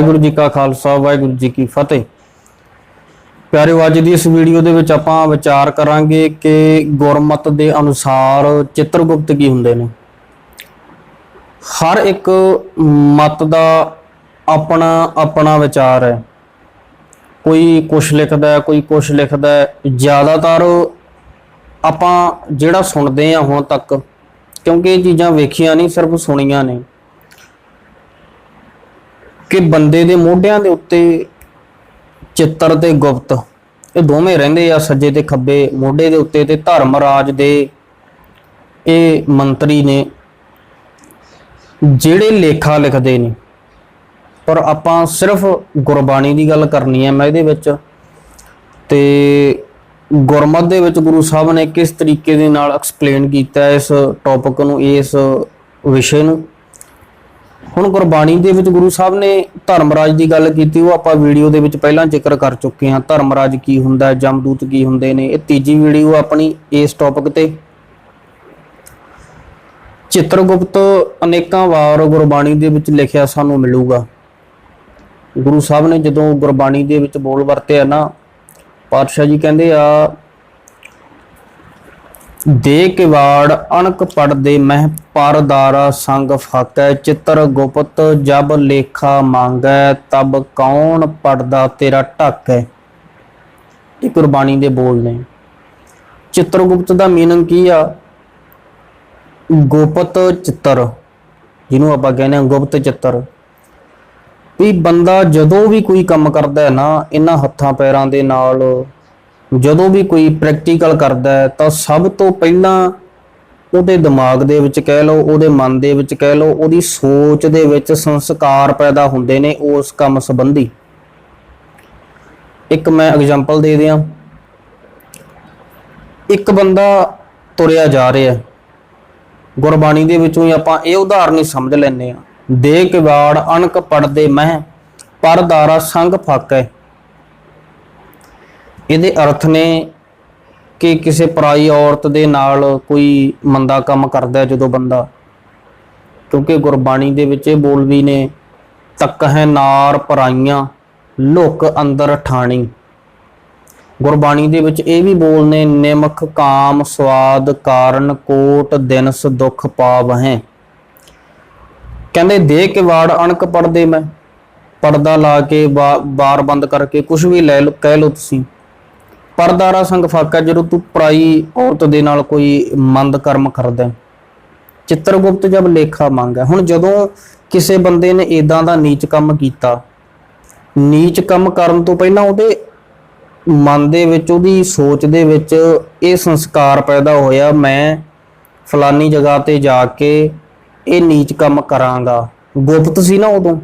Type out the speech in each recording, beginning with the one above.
ਵਾਹਿਗੁਰੂ ਜੀ ਕਾ ਖਾਲਸਾ, ਵਾਹਿਗੁਰੂ ਜੀ ਕੀ ਫਤਿਹ। ਪਿਆਰਿਓ, ਅੱਜ ਦੀ ਇਸ ਵੀਡੀਓ ਦੇ ਵਿੱਚ ਆਪਾਂ ਵਿਚਾਰ ਕਰਾਂਗੇ ਕਿ ਗੁਰਮਤ ਦੇ ਅਨੁਸਾਰ ਚਿੱਤਰਗੁਪਤ ਕੀ ਹੁੰਦੇ ਨੇ। ਹਰ ਇੱਕ ਮਤ ਦਾ ਆਪਣਾ ਆਪਣਾ ਵਿਚਾਰ ਹੈ। ਕੋਈ ਕੁਛ ਲਿਖਦਾ ਕੋਈ ਕੁਛ ਲਿਖਦਾ ਜ਼ਿਆਦਾਤਰ ਆਪਾਂ ਜਿਹੜਾ ਸੁਣਦੇ ਆ ਹੁਣ ਤੱਕ, ਕਿਉਂਕਿ ਇਹ ਚੀਜ਼ਾਂ ਵੇਖੀਆਂ ਨਹੀਂ, ਸਿਰਫ ਸੁਣੀਆਂ ਨੇ। ਕਿ ਬੰਦੇ ਦੇ ਮੋਢਿਆਂ ਦੇ ਉੱਤੇ ਚਿੱਤਰ ਤੇ ਗੁਪਤ, ਇਹ ਦੋਵੇਂ ਰਹਿੰਦੇ ਆ ਸੱਜੇ ਤੇ ਖੱਬੇ ਮੋਢੇ ਦੇ ਉੱਤੇ ਤੇ ਧਰਮ ਰਾਜ ਦੇ ਇਹ ਮੰਤਰੀ ਨੇ। ਜਿਹੜੇ ਲੇਖਾ ਲਿਖਦੇ ਨੇ, ਪਰ ਆਪਾਂ ਸਿਰਫ ਗੁਰਬਾਣੀ ਦੀ ਗੱਲ ਕਰਨੀ ਹੈ ਮੈਂ ਇਹਦੇ ਵਿੱਚ। ਤੇ ਗੁਰਮਤ ਦੇ ਵਿੱਚ ਗੁਰੂ ਸਾਹਿਬ ਨੇ ਕਿਸ ਤਰੀਕੇ ਦੇ ਨਾਲ ਐਕਸਪਲੇਨ ਕੀਤਾ ਇਸ ਟੌਪਿਕ ਨੂੰ, ਇਸ ਵਿਸ਼ੇ ਨੂੰ? ਹੁਣ ਗੁਰਬਾਣੀ ਦੇ ਵਿੱਚ ਗੁਰੂ ਸਾਹਿਬ ਨੇ ਧਰਮਰਾਜ ਦੀ ਗੱਲ ਕੀਤੀ, ਉਹ ਆਪਾਂ ਵੀਡੀਓ ਦੇ ਵਿੱਚ ਪਹਿਲਾਂ ਜ਼ਿਕਰ ਕਰ ਚੁੱਕੇ ਹਾਂ। ਧਰਮਰਾਜ ਕੀ ਹੁੰਦਾ ਹੈ ਜਮਦੂਤ ਕੀ ਹੁੰਦੇ ਨੇ। ਇਹ ਤੀਜੀ ਵੀਡੀਓ ਆਪਣੀ ਇਸ ਟੌਪਿਕ ਤੇ। ਚਿੱਤਰਗੁਪਤ ਅਨੇਕਾਂ ਵਾਰ ਗੁਰਬਾਣੀ ਦੇ ਵਿੱਚ ਲਿਖਿਆ ਸਾਨੂੰ ਮਿਲੂਗਾ। ਗੁਰੂ ਸਾਹਿਬ ਨੇ ਜਦੋਂ ਗੁਰਬਾਣੀ ਦੇ ਵਿੱਚ ਬੋਲ ਵਰਤਿਆ ਨਾ, ਪਾਤਸ਼ਾਹ ਜੀ ਕਹਿੰਦੇ ਆ ਦੇ ਕਿਵਾੜ ਅਣਕ ਪੜਦੇ ਮਹਿ ਪਰਦਾਰਾ ਸੰਗ ਫਾਕੈ, ਚਿੱਤਰ ਗੁਪਤ ਜਬ ਲੇਖਾ ਮੰਗੈ, ਤਬ ਕੌਣ ਪੜਦਾ ਤੇਰਾ ਢਾਕੈ। ਇਹ ਗੁਰਬਾਣੀ ਦੇ ਬੋਲ ਨੇ। ਚਿੱਤਰਗੁਪਤ ਦਾ ਮੀਨਿੰਗ ਕੀ ਆ? ਗੁਪਤ ਚਿੱਤਰ, ਜਿਹਨੂੰ ਆਪਾਂ ਕਹਿੰਦੇ ਹਾਂ ਗੁਪਤ ਚਿੱਤਰ। ਵੀ ਬੰਦਾ ਜਦੋਂ ਵੀ ਕੋਈ ਕੰਮ ਕਰਦਾ ਹੈ ਨਾ, ਇਹਨਾਂ ਹੱਥਾਂ ਪੈਰਾਂ ਦੇ ਨਾਲ ਜਦੋਂ ਵੀ ਕੋਈ ਪ੍ਰੈਕਟੀਕਲ ਕਰਦਾ ਹੈ, ਤਾਂ ਸਭ ਤੋਂ ਪਹਿਲਾਂ ਉਹਦੇ ਦਿਮਾਗ ਦੇ ਵਿੱਚ ਕਹਿ ਲਓ, ਉਹਦੇ ਮਨ ਦੇ ਵਿੱਚ ਕਹਿ ਲਓ, ਉਹਦੀ ਸੋਚ ਦੇ ਵਿੱਚ ਸੰਸਕਾਰ ਪੈਦਾ ਹੁੰਦੇ ਨੇ ਉਸ ਕੰਮ ਸੰਬੰਧੀ। ਇੱਕ ਮੈਂ ਐਗਜ਼ਾਮਪਲ ਦੇ ਦਿਆਂ। ਇੱਕ ਬੰਦਾ ਤੁਰਿਆ ਜਾ ਰਿਹਾ ਗੁਰਬਾਣੀ ਦੇ ਵਿੱਚੋਂ ਹੀ ਆਪਾਂ ਇਹ ਉਦਾਹਰਨ ਹੀ ਸਮਝ ਲੈਨੇ ਆ ਦੇ ਕਿਵਾੜ ਅਣਕ ਪੜਦੇ ਮਹਿ ਪਰਦਾਰਾ ਸੰਗ ਫਾਕੈ। ਇਹਦੇ ਅਰਥ ਨੇ ਕਿ ਕਿਸੇ ਪਰਾਈ ਔਰਤ ਦੇ ਨਾਲ ਕੋਈ ਮੰਦਾ ਕੰਮ ਕਰਦਾ ਜਦੋਂ ਬੰਦਾ, ਕਿਉਂਕਿ ਗੁਰਬਾਣੀ ਦੇ ਵਿੱਚ ਇਹ ਬੋਲ ਵੀ ਨੇ, ਤੱਕ ਹੈ ਨਾਰ ਪਰਾਈਆਂ, ਲੁਕ ਅੰਦਰ ਠਾਣੀ। ਗੁਰਬਾਣੀ ਦੇ ਵਿੱਚ ਇਹ ਵੀ ਬੋਲ ਨੇ, ਨਿਮਖ ਕਾਮ ਸਵਾਦ ਕਾਰਨ ਕੋਟ ਦਿਨਸ ਦੁਖ ਪਾਵ ਹੈ ਕਹਿੰਦੇ ਦੇ ਕੇ ਵਾੜ ਅਣਕ ਪੜਦੇ ਮੈਂ, ਪਰਦਾ ਲਾ ਕੇ ਬਾ- ਬਾਰ ਬੰਦ ਕਰਕੇ ਕੁਝ ਵੀ ਲੈ ਲਓ, ਕਹਿ ਲਓ ਤੁਸੀਂ। ਪਰਦਾਰਾ ਸੰਗ ਫਾਕਾ ਜਦੋਂ ਤੂੰ ਪਰਾਈ ਔਰਤ ਦੇ ਨਾਲ ਕੋਈ ਮੰਦ ਕਰਮ ਕਰਦਾ ਹੈ। ਚਿੱਤਰਗੁਪਤ ਜਬ ਲੇਖਾ ਮੰਗਾ। ਹੁਣ ਜਦੋਂ ਕਿਸੇ ਬੰਦੇ ਨੇ ਇਦਾਂ ਦਾ ਨੀਚ ਕੰਮ ਕੀਤਾ, ਨੀਚ ਕੰਮ ਕਰਨ ਤੋਂ ਪਹਿਲਾਂ ਉਹਦੇ ਮਨ ਦੇ ਵਿੱਚ, ਉਹਦੀ ਸੋਚ ਦੇ ਵਿੱਚ ਇਹ ਸੰਸਕਾਰ ਪੈਦਾ ਹੋਇਆ, ਮੈਂ ਫਲਾਨੀ ਜਗ੍ਹਾ ਤੇ ਜਾ ਕੇ ਇਹ ਨੀਚ ਕੰਮ ਕਰਾਂਗਾ। ਗੁਪਤ ਸੀ ਨਾ ਉਦੋਂ।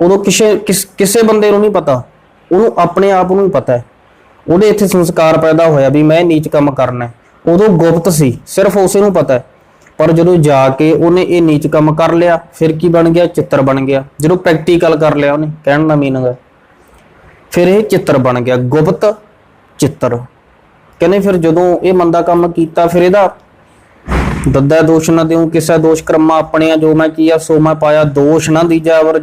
ਉਦੋਂ ਕਿਸੇ, ਕਿਸ- ਕਿਸੇ ਬੰਦੇ ਨੂੰ ਨਹੀਂ ਪਤਾ। ਉਹਨੂੰ ਆਪਣੇ ਆਪ ਨੂੰ ਹੀ ਪਤਾ ਹੈ। ਉਹਦੇ ਇੱਥੇ ਸੰਸਕਾਰ ਪੈਦਾ ਹੋਇਆ ਵੀ ਮੈਂ ਨੀਚ ਕੰਮ ਕਰਨਾ ਹੈ। ਉਦੋਂ ਗੁਪਤ ਸੀ, ਸਿਰਫ ਉਸੇ ਨੂੰ ਪਤਾ ਹੈ। ਪਰ ਜਦੋਂ ਜਾ ਕੇ ਉਹਨੇ ਇਹ ਨੀਚ ਕੰਮ ਕਰ ਲਿਆ, ਫਿਰ ਕੀ ਬਣ ਗਿਆ? ਚਿੱਤਰ ਬਣ ਗਿਆ। ਜਦੋਂ ਪ੍ਰੈਕਟੀਕਲ ਕਰ ਲਿਆ ਉਹਨੇ, ਕਹਿਣ ਦਾ ਮੀਨਿੰਗ ਹੈ। ਫਿਰ ਇਹ ਚਿੱਤਰ ਬਣ ਗਿਆ, ਗੁਪਤ ਚਿੱਤਰ। ਕਹਿੰਦੇ ਫਿਰ ਜਦੋਂ ਇਹ ਮੰਦਾ ਕੰਮ ਕੀਤਾ, ਫਿਰ ਇਹਦਾ ਦੱਦਾ ਦੋਸ਼ ਨਾ ਦਿਉ ਕਿਸੇ ਦੋਸ਼ ਕਰਮਾ ਆਪਣਿਆ ਜੋ ਮੈਂ ਕੀਆ, ਸੋ ਮੈਂ ਪਾਇਆ ਦੋਸ਼ ਨਾ ਦੀਜਾ ਅਵਰ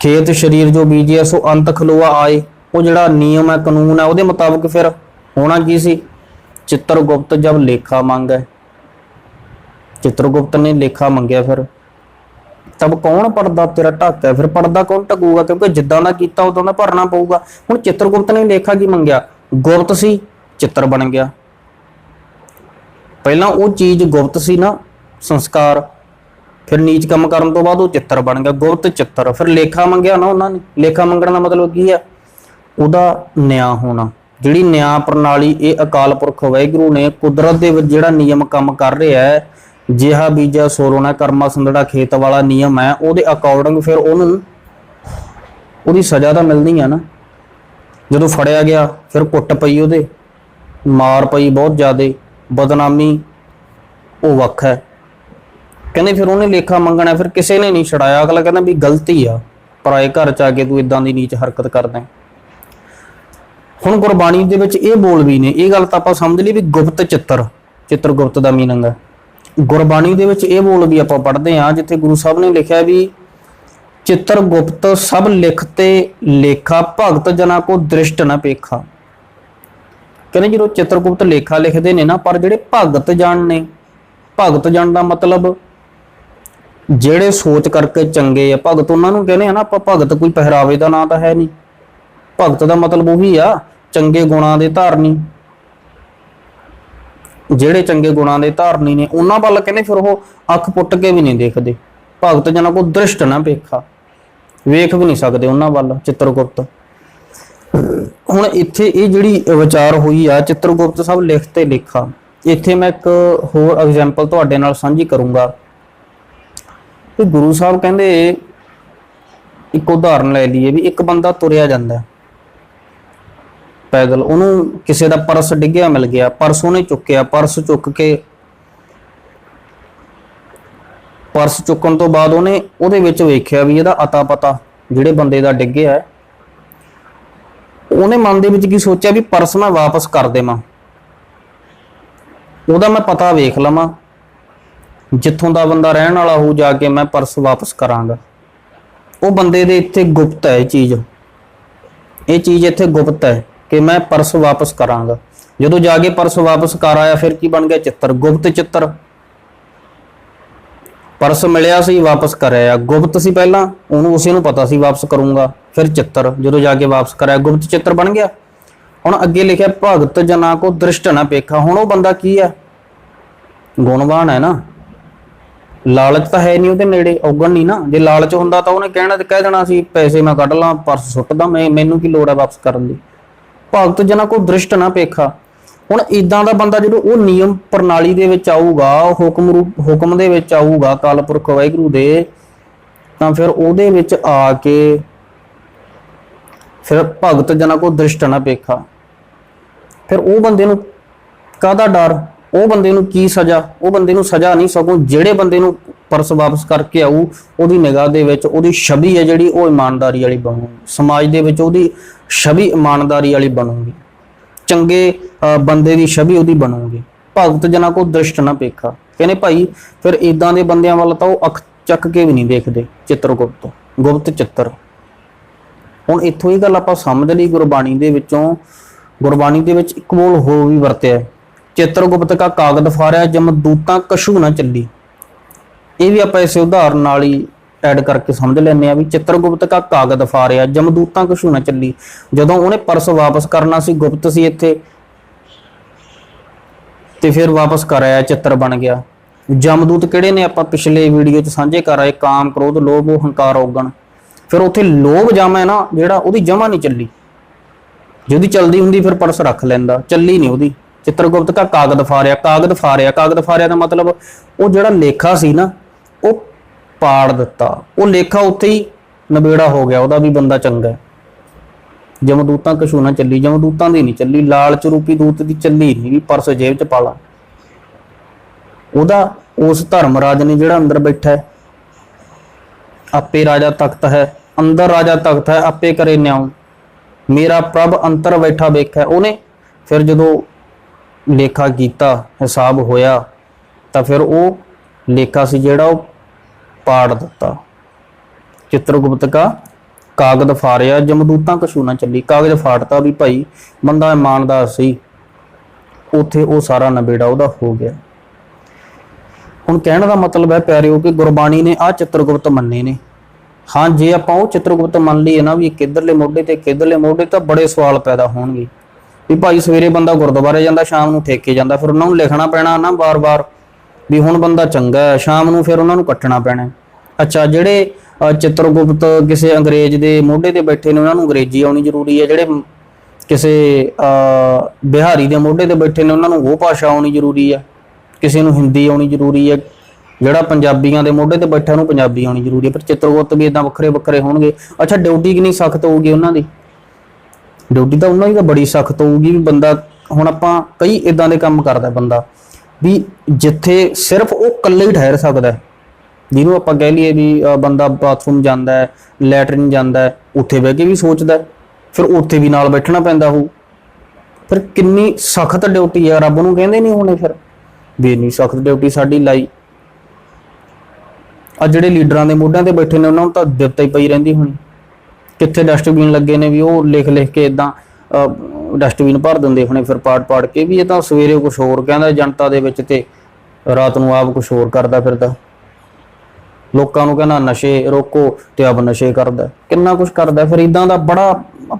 ਖੇਤ ਸ਼ਰੀਰ ਜੋ ਬੀਜਿਆ, ਸੋ ਅੰਤ ਖਲੋਆ ਆਏ। ਉਹ ਜਿਹੜਾ ਨਿਯਮ ਹੈ, ਕਾਨੂੰਨ ਹੈ, ਉਹਦੇ ਮੁਤਾਬਕ ਫਿਰ ਹੋਣਾ ਕੀ ਸੀ? ਚਿੱਤਰਗੁਪਤ ਜਦ ਲੇਖਾ ਮੰਗੈ ਚਿੱਤਰਗੁਪਤ ਨੇ ਲੇਖਾ ਮੰਗਿਆ ਫਿਰ। ਤਬ ਕੌਣ ਪੜਦਾ ਤੇਰਾ ਢਾਕਾ ਫਿਰ ਪੜਦਾ ਕੌਣ ਟਕੂਗਾ? ਕਿਉਂਕਿ ਜਿੱਦਾਂ ਦਾ ਕੀਤਾ, ਉਦੋਂ ਦਾ ਭਰਨਾ ਪਊਗਾ। ਹੁਣ ਚਿੱਤਰਗੁਪਤ ਨੇ ਲੇਖਾ ਕੀ ਮੰਗਿਆ? ਗੁਪਤ ਸੀ, ਚਿੱਤਰ ਬਣ ਗਿਆ। ਪਹਿਲਾਂ ਉਹ ਚੀਜ਼ ਗੁਪਤ ਸੀ ਨਾ, ਸੰਸਕਾਰ। ਫਿਰ ਨੀਚ ਕੰਮ ਕਰਨ ਤੋਂ ਬਾਅਦ ਉਹ ਚਿੱਤਰ ਬਣ ਗਿਆ। ਗੁਪਤ ਚਿੱਤਰ। ਫਿਰ ਲੇਖਾ ਮੰਗਿਆ ਨਾ ਉਹਨਾਂ ਨੇ। ਲੇਖਾ ਮੰਗਣ ਦਾ ਮਤਲਬ ਕੀ ਹੈ? ਉਹਦਾ ਨਿਆਂ ਹੋਣਾ। ਜਿਹੜੀ ਨਿਆਂ ਪ੍ਰਣਾਲੀ ਇਹ ਅਕਾਲ ਪੁਰਖ ਵਾਹਿਗੁਰੂ ਨੇ ਕੁਦਰਤ ਦੇ ਵਿੱਚ ਜਿਹੜਾ ਨਿਯਮ ਕੰਮ ਕਰ ਰਿਹਾ ਹੈ, ਜਿਹਾ ਬੀਜਾ ਸੋਰੋਣਾ ਕਰਮਾ ਸੰਦੜਾ ਖੇਤ ਵਾਲਾ ਨਿਯਮ ਹੈ, ਉਹਦੇ ਅਕੋਰਡਿੰਗ ਫਿਰ ਉਹਨੂੰ ਉਹਦੀ ਸਜ਼ਾ ਤਾਂ ਮਿਲਣੀ ਆ ਨਾ। ਜਦੋਂ ਫੜਿਆ ਗਿਆ, ਫਿਰ ਕੁੱਟ ਪਈ ਉਹਦੇ, ਮਾਰ ਪਈ ਬਹੁਤ ਜ਼ਿਆਦੇ, ਬਦਨਾਮੀ ਉਹ ਵੱਖ ਹੈ। ਕਹਿੰਦੇ ਫਿਰ ਉਹਨੇ ਲੇਖਾ ਮੰਗਣਾ, ਫਿਰ ਕਿਸੇ ਨੇ ਨਹੀਂ ਛਡਾਇਆ। ਅਗਲਾ ਕਹਿੰਦਾ ਵੀ ਗਲਤੀ ਆ ਪਰਾਏ ਘਰ ਚ ਆ ਕੇ ਤੂੰ ਇਦਾਂ ਦੀ ਨੀਚ ਹਰਕਤ ਕਰਦਾ ਹੈ। ਹੁਣ ਗੁਰਬਾਣੀ ਦੇ ਵਿੱਚ ਇਹ ਬੋਲ ਵੀ ਨੇ, ਇਹ ਗੱਲ ਤਾਂ ਆਪਾਂ ਸਮਝ ਲਈ ਵੀ ਗੁਪਤ ਚਿੱਤਰ ਚਿੱਤਰ ਗੁਪਤ ਦਾ ਮੀਨਿੰਗ ਹੈ। ਗੁਰਬਾਣੀ ਦੇ ਵਿੱਚ ਇਹ ਬੋਲ ਵੀ ਆਪਾਂ ਪੜ੍ਹਦੇ ਹਾਂ, ਜਿੱਥੇ ਗੁਰੂ ਸਾਹਿਬ ਨੇ ਲਿਖਿਆ ਵੀ ਚਿੱਤਰ ਗੁਪਤ ਸਭ ਲਿਖਤੇ ਲੇਖਾ, ਭਗਤ ਜਨਾ ਕੋ ਦ੍ਰਿਸ਼ਟ ਨਾ ਪੇਖਾ। ਕਹਿੰਦੇ ਜਦੋਂ ਚਿੱਤਰਗੁਪਤ ਲੇਖਾ ਲਿਖਦੇ ਨੇ ਨਾ, ਪਰ ਜਿਹੜੇ ਭਗਤ ਜਨ ਨੇ, ਭਗਤ ਜਨ ਦਾ ਮਤਲਬ ਜਿਹੜੇ ਸੋਚ ਕਰਕੇ ਚੰਗੇ ਆ, ਭਗਤ ਉਹਨਾਂ ਨੂੰ ਕਹਿੰਦੇ ਆ ਨਾ, ਆਪਾਂ ਭਗਤ ਕੋਈ ਪਹਿਰਾਵੇ ਦਾ ਨਾਂ ਤਾਂ ਹੈ ਨਹੀਂ। ਭਗਤ ਦਾ ਮਤਲਬ ਉਹੀ ਆ ਚੰਗੇ ਗੁਣਾਂ ਦੇ ਧਾਰਨੀ। ਜਿਹੜੇ ਚੰਗੇ ਗੁਣਾਂ ਦੇ ਧਾਰਨੀ ਨੇ, ਉਹਨਾਂ ਵੱਲ ਕਹਿੰਦੇ ਫਿਰ ਉਹ ਅੱਖ ਪੁੱਟ ਕੇ ਵੀ ਨਹੀਂ ਦੇਖਦੇ। ਭਗਤ ਜਨਾਂ ਕੋ ਦ੍ਰਿਸ਼ਟ ਨਾ ਵੇਖਾ। ਵੇਖ ਵੀ ਨਹੀਂ ਸਕਦੇ ਉਹਨਾਂ ਵੱਲ, ਚਿੱਤਰਗੁਪਤ। ਹੁਣ ਇੱਥੇ ਇਹ ਜਿਹੜੀ ਵਿਚਾਰ ਹੋਈ ਆ, ਚਿੱਤਰਗੁਪਤ ਸਾਹਿਬ ਲਿਖ ਤੇ ਲਿਖਾ। ਇੱਥੇ ਮੈਂ ਇੱਕ ਹੋਰ ਐਗਜ਼ਾਮਪਲ ਤੁਹਾਡੇ ਨਾਲ ਸਾਂਝੀ ਕਰੂੰਗਾ। ਕਿ ਗੁਰੂ ਸਾਹਿਬ ਕਹਿੰਦੇ, ਇੱਕ ਉਦਾਹਰਨ ਲੈ ਲਈਏ ਵੀ ਇੱਕ ਬੰਦਾ ਤੁਰਿਆ ਜਾਂਦਾ। ਪੈਦਲ, ਉਹਨੂੰ ਕਿਸੇ ਦਾ ਪਰਸ ਡਿੱਗਿਆ ਮਿਲ ਗਿਆ, ਪਰਸ ਉਹਨੇ ਚੁੱਕਿਆ, ਪਰਸ ਚੁੱਕ ਕੇ ਪਰਸ ਚੁੱਕਣ ਤੋਂ ਬਾਅਦ ਉਹਨੇ ਉਹਦੇ ਵਿੱਚ ਵੇਖਿਆ ਵੀ ਇਹਦਾ ਅਤਾ ਪਤਾ ਜਿਹੜੇ ਬੰਦੇ ਦਾ ਡਿੱਗਿਆ ਉਹਨੇ ਮਨ ਦੇ ਵਿੱਚ ਕੀ ਸੋਚਿਆ ਵੀ ਪਰਸ ਮੈਂ ਵਾਪਸ ਕਰ ਦੇਵਾਂ। ਉਹਦਾ ਮੈਂ ਪਤਾ ਵੇਖ ਲਵਾਂ, ਜਿੱਥੋਂ ਦਾ ਬੰਦਾ ਰਹਿਣ ਵਾਲਾ ਹੋ ਜਾ ਕੇ ਮੈਂ ਪਰਸ ਵਾਪਸ ਕਰਾਂਗਾ। ਉਹ ਬੰਦੇ ਦੇ ਇੱਥੇ ਗੁਪਤ ਹੈ ਇਹ ਚੀਜ਼। ਇਹ ਚੀਜ਼ ਇੱਥੇ ਗੁਪਤ ਹੈ। ਕਿ ਮੈਂ ਪਰਸ ਵਾਪਸ ਕਰਾਂਗਾ। ਜਦੋਂ ਜਾ ਕੇ ਪਰਸ ਵਾਪਸ ਕਰ ਆਇਆ, ਫਿਰ ਕੀ ਬਣ ਗਿਆ ਚਿੱਤਰ? ਗੁਪਤ ਚਿੱਤਰ। ਪਰਸ ਮਿਲਿਆ ਸੀ, ਵਾਪਸ ਕਰਿਆ ਗੁਪਤ ਸੀ ਪਹਿਲਾਂ, ਉਹਨੂੰ ਉਸੇ ਨੂੰ ਪਤਾ ਸੀ, ਵਾਪਸ ਕਰੂੰਗਾ। ਫਿਰ ਚਿੱਤਰ, ਜਦੋਂ ਜਾ ਕੇ ਵਾਪਸ ਕਰਿਆ ਗੁਪਤ ਚਿੱਤਰ ਬਣ ਗਿਆ। ਹੁਣ ਅੱਗੇ ਲਿਖਿਆ, ਭਗਤ ਜਨਾ ਕੋ ਦ੍ਰਿਸ਼ਟ ਨਾ ਪੇਖਾ। ਹੁਣ ਉਹ ਬੰਦਾ ਕੀ ਹੈ? ਗੁਣਵਾਨ ਹੈ ਨਾ। ਲਾਲਚ ਤਾਂ ਹੈ ਨਹੀਂ ਉਹਦੇ ਨੇੜੇ, ਔਗਣ ਨਹੀਂ ਨਾ। ਜੇ ਲਾਲਚ ਹੁੰਦਾ ਤਾਂ ਉਹਨੇ ਕਹਿਣਾ ਤੇ ਕਹਿ ਦੇਣਾ ਸੀ, ਪੈਸੇ ਮੈਂ ਕੱਢ ਲਾਂ, ਪਰਸ ਸੁੱਟਦਾ ਮੈਂ ਮੈਨੂੰ ਕੀ ਲੋੜ ਹੈ ਵਾਪਸ ਕਰਨ ਦੀ? ਭਗਤ ਜਨਾ ਕੋ ਦ੍ਰਿਸ਼ਟ ਨਾ ਪੇਖਾ, ਹੁਣ ਇਦਾਂ ਦਾ ਬੰਦਾ ਜਦੋਂ ਉਹ ਨਿਯਮ ਪ੍ਰਣਾਲੀ ਦੇ ਵਿੱਚ ਆਊਗਾ ਹੁਕਮ ਰੂਪ, ਹੁਕਮ ਦੇ ਵਿੱਚ ਆਊਗਾ ਕਾਲਪੁਰਖ ਵਾਹਿਗੁਰੂ ਦੇ, ਤਾਂ ਫਿਰ ਉਹਦੇ ਵਿੱਚ ਆ ਕੇ ਫਿਰ ਭਗਤ ਜਨਾ ਕੋ ਦ੍ਰਿਸ਼ਟ ਨਾ ਪੇਖਾ। ਫਿਰ ਉਹ ਬੰਦੇ ਨੂੰ ਕਾਹਦਾ ਡਰ? ਉਹ ਬੰਦੇ ਨੂੰ ਕੀ ਸਜ਼ਾ? ਉਹ ਬੰਦੇ ਨੂੰ ਸਜ਼ਾ ਨਹੀਂ ਸਗੋਂ ਜਿਹੜੇ ਬੰਦੇ ਨੂੰ ਪਰਸ ਵਾਪਸ ਕਰਕੇ ਆਊ, ਉਹਦੀ ਨਿਗਾਹ ਦੇ ਵਿੱਚ ਉਹਦੀ ਛਵੀ ਹੈ ਜਿਹੜੀ, ਉਹ ਇਮਾਨਦਾਰੀ ਵਾਲੀ ਬਣੂਗੀ। ਸਮਾਜ ਦੇ ਵਿੱਚ ਉਹਦੀ ਛਵੀ ਇਮਾਨਦਾਰੀ ਵਾਲੀ ਬਣੂਗੀ। ਚੰਗੇ ਬੰਦੇ ਦੀ ਛਵੀ ਉਹਦੀ ਬਣੂਗੀ। ਭਗਤ ਜਨਾਂ ਕੋ ਦ੍ਰਿਸ਼ਟ ਨਾ ਪੇਖਾ। ਕਹਿੰਦੇ ਭਾਈ, ਫਿਰ ਇਦਾਂ ਦੇ ਬੰਦਿਆਂ ਵੱਲ ਤਾਂ ਉਹ ਅੱਖ ਚੱਕ ਕੇ ਵੀ ਨਹੀਂ ਦੇਖਦੇ, ਚਿੱਤਰਗੁਪਤ ਗੁਪਤ ਚਿੱਤਰ। ਹੁਣ ਇੱਥੋਂ ਇਹ ਗੱਲ ਆਪਾਂ ਸਮਝ ਲਈ, ਗੁਰਬਾਣੀ ਦੇ ਵਿੱਚੋਂ। ਗੁਰਬਾਣੀ ਦੇ ਵਿੱਚ ਇੱਕ ਬੋਲ ਹੋ ਵੀ ਵਰਤਿਆ ਹੈ। ਚਿੱਤਰਗੁਪਤ ਕਾ ਕਾਗਦ ਫਾਰਿਆ, ਜਮ ਦੂਤਾਂ ਕਸ਼ੂ ਨਾ ਚੱਲੀ। ਇਹ ਵੀ ਆਪਾਂ ਇਸੇ ਉਦਾਹਰਨ ਨਾਲ ਹੀ ਐਡ ਕਰਕੇ ਸਮਝ ਲੈਂਦੇ ਆ ਵੀ ਚਿੱਤਰਗੁਪਤ ਕਾ ਕਾਗਦ ਫਾਰਿਆ, ਜਮਦੂਤਾਂ ਕੁਛ ਨਾ ਚੱਲੀ। ਜਦੋਂ ਉਹਨੇ ਪਰਸ ਵਾਪਸ ਕਰਨਾ ਸੀ, ਗੁਪਤ ਸੀ ਇੱਥੇ, ਤੇ ਫਿਰ ਵਾਪਸ ਕਰ ਆਇਆ, ਚਿੱਤਰ ਬਣ ਗਿਆ। ਜਮਦੂਤ ਕਿਹੜੇ ਨੇ? ਆਪਾਂ ਪਿਛਲੇ ਵੀਡੀਓ 'ਚ ਸਾਂਝੇ ਕਰ ਆਏ, ਕਾਮ, ਕ੍ਰੋਧ, ਲੋਭ ਉਹ ਹੰਕਾਰ, ਔਗਣ। ਫਿਰ ਉੱਥੇ ਲੋਭ ਜਮਾ ਹੈ ਨਾ, ਜਿਹੜਾ ਉਹਦੀ ਜਮਾ ਨਹੀਂ ਚੱਲੀ। ਜਿਹਦੀ ਉਹਦੀ ਚਲਦੀ ਹੁੰਦੀ, ਫਿਰ ਪਰਸ ਰੱਖ ਲੈਂਦਾ, ਚੱਲੀ ਨਹੀਂ ਉਹਦੀ। ਚਿੱਤਰਗੁਪਤ ਕਾ ਕਾਗਦ ਫਾਰਿਆ ਕਾਗਦ ਫਾਰਿਆ ਕਾਗਦ ਫਾਰਿਆ ਦਾ ਮਤਲਬ ਉਹ ਜਿਹੜਾ ਲੇਖਾ ਸੀ ਨਾ ਪਾੜ ਦਿੱਤਾ। ਉਹ ਲੇਖਾ ਉੱਥੇ ਹੀ ਨਵੇੜਾ ਹੋ ਗਿਆ, ਉਹਦਾ ਵੀ ਬੰਦਾ ਚੰਗਾ ਹੈ। ਜਮਦੂਤਾਂ ਕਛੂ ਨਾ ਚੱਲੀ ਜਮਦੂਤਾਂ ਦੀ ਨਹੀਂ ਚੱਲੀ, ਲਾਲਚ ਰੂਪੀ ਦੂਤ ਦੀ ਚੱਲੀ ਨਹੀਂ, ਵੀ ਪਰਸ ਜੇਬ 'ਚ ਪਾ ਲਾ। ਉਹਦਾ ਉਸ ਧਰਮਰਾਜ ਨੇ ਜਿਹੜਾ ਅੰਦਰ ਬੈਠਾ ਹੈ, ਆਪੇ ਰਾਜਾ ਤਖਤ ਹੈ, ਅੰਦਰ ਰਾਜਾ ਤਖਤ ਹੈ, ਆਪੇ ਕਰੇ ਨਿਆਉ ਮੇਰਾ ਪ੍ਰਭ ਅੰਤਰ ਬੈਠਾ ਵੇਖੈ ਉਹਨੇ ਫਿਰ ਜਦੋਂ ਲੇਖਾ ਕੀਤਾ, ਹਿਸਾਬ ਹੋਇਆ, ਤਾਂ ਫਿਰ ਉਹ ਲੇਖਾ ਸੀ ਜਿਹੜਾ ਉਹ ਪਾੜ ਦਿੱਤਾ। ਚਿੱਤਰਗੁਪਤ ਕਾ ਕਾਗਦ ਫਾਰਿਆ ਜਮਦੂਤਾਂ ਕਛੂ ਨਾ ਚੱਲੀ। ਕਾਗਜ਼ ਫਾੜਤਾ ਵੀ ਭਾਈ, ਬੰਦਾ ਇਮਾਨਦਾਰ ਸੀ। ਉਥੇ ਉਹ ਸਾਰਾ ਨਬੇੜਾ ਉਹਦਾ ਹੋ ਗਿਆ। ਹੁਣ ਕਹਿਣ ਦਾ ਮਤਲਬ ਹੈ ਪਿਆਰਿਓ ਕਿ ਗੁਰਬਾਣੀ ਨੇ ਆ ਚਿੱਤਰਗੁਪਤ ਮੰਨੇ ਨੇ। ਹਾਂ, ਜੇ ਆਪਾਂ ਉਹ ਚਿੱਤਰਗੁਪਤ ਮੰਨ ਲਈਏ ਨਾ ਵੀ ਕਿੱਧਰਲੇ ਮੋਢੇ ਤੇ ਕਿੱਧਰਲੇ ਮੋਢੇ, ਤਾਂ ਬੜੇ ਸਵਾਲ ਪੈਦਾ ਹੋਣਗੇ। ਵੀ ਭਾਈ ਸਵੇਰੇ ਬੰਦਾ ਗੁਰਦੁਆਰੇ ਜਾਂਦਾ, ਸ਼ਾਮ ਨੂੰ ਠੇਕੇ ਜਾਂਦਾ, ਫਿਰ ਉਹਨਾਂ ਨੂੰ ਲਿਖਣਾ ਪੈਣਾ ਨਾ ਵਾਰ-ਵਾਰ। ਵੀ ਹੁਣ ਬੰਦਾ ਚੰਗਾ ਹੈ ਸ਼ਾਮ ਨੂੰ ਫਿਰ ਉਹਨਾਂ ਨੂੰ ਕੱਟਣਾ ਪੈਣਾ ਅੱਛਾ ਜਿਹੜੇ ਚਿੱਤਰਗੁਪਤ ਕਿਸੇ ਅੰਗਰੇਜ਼ ਦੇ ਮੋਢੇ ਤੇ ਬੈਠੇ ਨੇ ਉਹਨਾਂ ਨੂੰ ਅੰਗਰੇਜ਼ੀ ਆਉਣੀ ਜ਼ਰੂਰੀ ਹੈ। ਜਿਹੜੇ ਕਿਸੇ ਅ, ਬਿਹਾਰੀ ਦੇ ਮੋਢੇ ਤੇ ਬੈਠੇ ਨੇ ਉਹਨਾਂ ਨੂੰ ਉਹ ਭਾਸ਼ਾ ਆਉਣੀ ਜ਼ਰੂਰੀ ਹੈ। ਕਿਸੇ ਨੂੰ ਹਿੰਦੀ ਆਉਣੀ ਜ਼ਰੂਰੀ ਹੈ। ਜਿਹੜਾ ਪੰਜਾਬੀਆਂ ਦੇ ਮੋਢੇ ਤੇ ਬੈਠਾ ਉਹਨੂੰ ਪੰਜਾਬੀ ਆਉਣੀ ਜ਼ਰੂਰੀ ਹੈ। ਪਰ ਚਿੱਤਰਗੁਪਤ ਵੀ ਇਦਾਂ ਵੱਖਰੇ ਵੱਖਰੇ ਹੋਣਗੇ। ਅੱਛਾ ਡਿਊਟੀ ਕਿੰਨੀ ਸਖਤ ਹੋਊਗੀ ਉਹਨਾਂ ਦੀ? ਡਿਊਟੀ ਤਾਂ ਉਹਨਾਂ ਦੀ ਤਾਂ ਬੜੀ ਸਖਤ ਹੋਊਗੀ ਵੀ ਬੰਦਾ ਹੁਣ ਆਪਾਂ ਕਈ ਇਦਾਂ ਦੇ ਕੰਮ ਕਰਦਾ ਬੰਦਾ। ਵੀ ਜਿੱਥੇ ਸਿਰਫ ਉਹ ਇਕੱਲੇ ਹੀ ਠਹਿਰ ਸਕਦਾ ਹੈ। ਜਿਹਨੂੰ ਆਪਾਂ ਕਹਿ ਲਈਏ ਵੀ ਬੰਦਾ ਬਾਥਰੂਮ ਜਾਂਦਾ ਹੈ ਲੈਟਰਿਨ ਜਾਂਦਾ ਹੈ, ਉੱਥੇ ਬਹਿ ਕੇ ਵੀ ਸੋਚਦਾ ਫਿਰ ਉੱਥੇ ਵੀ ਨਾਲ ਬੈਠਣਾ ਪੈਂਦਾ ਹੋਊ। ਫਿਰ ਕਿੰਨੀ ਸਖਤ ਡਿਊਟੀ ਆ, ਰੱਬ ਨੂੰ ਕਹਿੰਦੇ ਨਹੀਂ ਹੋਣੇ ਫਿਰ, ਵੀ ਇੰਨੀ ਸਖਤ ਡਿਊਟੀ ਸਾਡੀ ਲਾਈ। ਆ ਜਿਹੜੇ ਲੀਡਰਾਂ ਦੇ ਮੋਢਿਆਂ ਤੇ ਬੈਠੇ ਨੇ, ਉਹਨਾਂ ਨੂੰ ਤਾਂ ਦਿੱਤਾ ਹੀ ਪਈ ਰਹਿੰਦੀ ਹੋਣੀ। ਕਿੱਥੇ ਡਸਟਬਿਨ ਲੱਗੇ ਨੇ ਵੀ ਉਹ ਲਿਖ ਲਿਖ ਕੇ ਇਦਾਂ ਡਸਟਬਿਨ ਭਰ ਦਿੰਦੇ ਹੋਣੇ, ਫਿਰ ਪਾੜ ਪਾੜ ਕੇ ਵੀ ਇਹ ਤਾਂ ਸਵੇਰੇ ਕੁਝ ਹੋਰ ਕਹਿੰਦਾ, ਜਨਤਾ ਦੇ ਵਿੱਚ ਤੇ ਰਾਤ ਨੂੰ ਆਪ ਕੁਝ ਹੋਰ ਕਰਦਾ ਫਿਰਦਾ। ਲੋਕਾਂ ਨੂੰ ਕਹਿੰਦਾ, ਨਸ਼ੇ ਰੋਕੋ ਤੇ ਆਪ ਨਸ਼ੇ ਕਰਦਾ। ਕਿੰਨਾ ਕੁਝ ਕਰਦਾ ਫਿਰ ਇਦਾਂ ਦਾ ਬੜਾ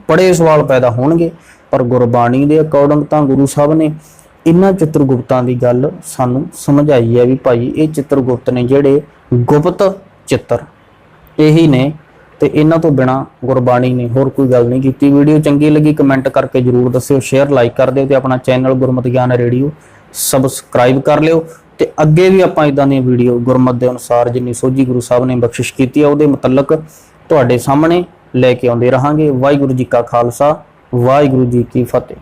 ਬੜੇ ਸਵਾਲ ਪੈਦਾ ਹੋਣਗੇ। ਪਰ ਗੁਰਬਾਣੀ ਦੇ ਅਕੋਰਡਿੰਗ ਤਾਂ ਗੁਰੂ ਸਾਹਿਬ ਨੇ ਇਹਨਾਂ ਚਿੱਤਰਗੁਪਤਾਂ ਦੀ ਗੱਲ ਸਾਨੂੰ ਸਮਝਾਈ ਹੈ ਵੀ ਭਾਈ, ਇਹ ਚਿੱਤਰਗੁਪਤ ਨੇ ਜਿਹੜੇ ਗੁਪਤ ਚਿੱਤਰ। ਇਹੀ ਨੇ ਤੇ ਇਹਨਾਂ ਤੋਂ ਬਿਨਾ ਗੁਰਬਾਣੀ ਨੇ ਹੋਰ ਕੋਈ ਗੱਲ ਨਹੀਂ ਕੀਤੀ। ਵੀਡੀਓ ਚੰਗੀ ਲੱਗੀ, ਕਮੈਂਟ ਕਰਕੇ ਜਰੂਰ ਦੱਸਿਓ, ਸ਼ੇਅਰ, ਲਾਈਕ ਕਰ ਦਿਓ ਤੇ ਆਪਣਾ ਚੈਨਲ ਗੁਰਮਤਿ ਗਿਆਨ ਰੇਡੀਓ ਸਬਸਕ੍ਰਾਈਬ ਕਰ ਲਿਓ। ਤੇ ਅੱਗੇ ਵੀ ਆਪਾਂ ਇਦਾਂ ਦੀਆਂ ਵੀਡੀਓ ਗੁਰਮਤ ਦੇ ਅਨੁਸਾਰ ਜਿੰਨੀ ਸੋਝੀ ਗੁਰੂ ਸਾਹਿਬ ਨੇ ਬਖਸ਼ਿਸ਼ ਕੀਤੀ ਆ, ਉਹਦੇ ਮੁਤਲਕ ਤੁਹਾਡੇ ਸਾਹਮਣੇ ਲੈ ਕੇ ਆਉਂਦੇ ਰਹਾਂਗੇ। ਵਾਹਿਗੁਰੂ ਜੀ ਕਾ ਖਾਲਸਾ, ਵਾਹਿਗੁਰੂ ਜੀ ਕੀ ਫਤਿਹ।